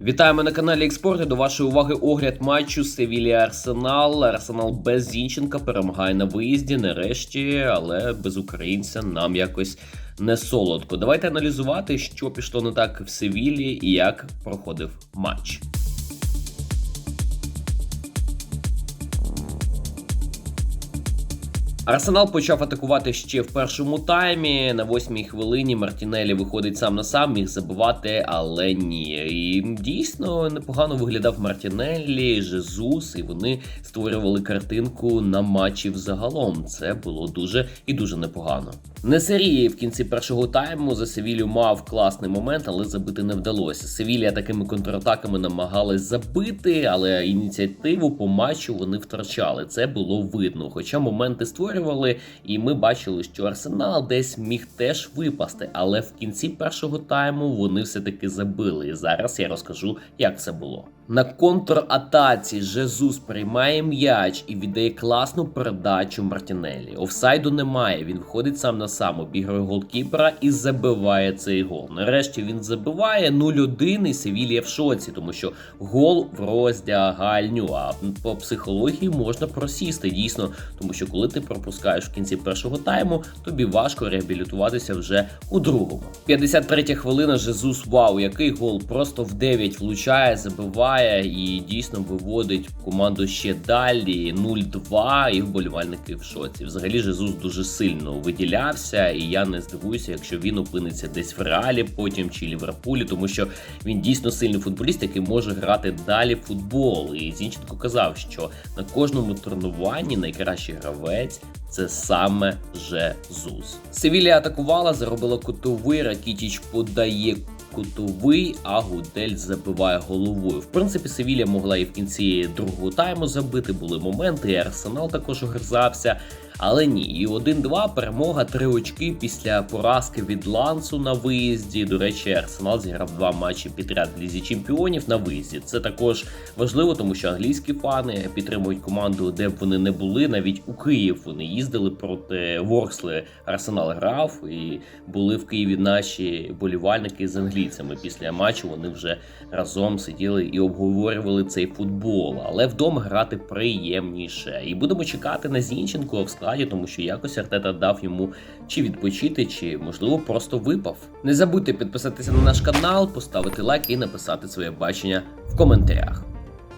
Вітаємо на каналі Експорти. До вашої уваги огляд матчу Севілія Арсенал. Арсенал без Зінченка перемагає на виїзді. Нарешті, але без українця нам якось не солодко. Давайте аналізувати, що пішло не так в Севілі і як проходив матч. Арсенал почав атакувати ще в першому таймі. На восьмій хвилині Мартінелі виходить сам на сам, міг забивати, але ні. І дійсно непогано виглядав Мартінеллі, Жезус, і вони створювали картинку на матчі взагалом. Це було дуже і дуже непогано. Не серії в кінці першого тайму за Севілю мав класний момент, але забити не вдалося. Севілія такими контратаками намагалась забити, але ініціативу по матчу вони втрачали. Це було видно. Хоча моменти створювали, і ми бачили, що Арсенал десь міг теж випасти, але в кінці першого тайму вони все-таки забили. І зараз я розкажу, як це було. На контратаці Жезус приймає м'яч і віддає класну передачу Мартінелі. Офсайду немає. Він виходить сам на сам, обігрує голкіпера і забиває цей гол. Нарешті він забиває 0-1 і Севілія в шоці, тому що гол в роздягальню. А по психології можна просісти дійсно, тому що коли ти пропускаєш в кінці першого тайму, тобі важко реабілітуватися вже у другому. 53 хвилина. Жезус вау, який гол просто в 9 влучає, забиває і дійсно виводить команду ще далі. 0-2, і вболівальники в шоці. Взагалі Жезус дуже сильно виділявся, і я не здивуюся, якщо він опиниться десь в реалі, потім чи Ліверпулі, тому що він дійсно сильний футболіст, який може грати далі в футбол. І Зінченко казав, що на кожному тренуванні найкращий гравець. Це саме Жезус. Севілія атакувала, заробила кутовий. Ракітіч подає кутовий, а Гудель забиває головою. В принципі, Севілія могла і в кінці другого тайму забити. Були моменти, і Арсенал також огризався. Але ні, і 1-2 перемога, три очки після поразки від Лансу на виїзді. До речі, Арсенал зіграв два матчі підряд в лізі чемпіонів на виїзді. Це також важливо, тому що англійські фани підтримують команду, де б вони не були. Навіть у Київ вони їздили проти Ворсли. Арсенал грав і були в Києві наші болівальники з англійцями. Після матчу вони вже разом сиділи і обговорювали цей футбол. Але вдома грати приємніше. І будемо чекати на Зінченко в складі, тому що якось Артета дав йому чи відпочити, чи можливо просто випав. Не забудьте підписатися на наш канал, поставити лайк і написати своє бачення в коментарях.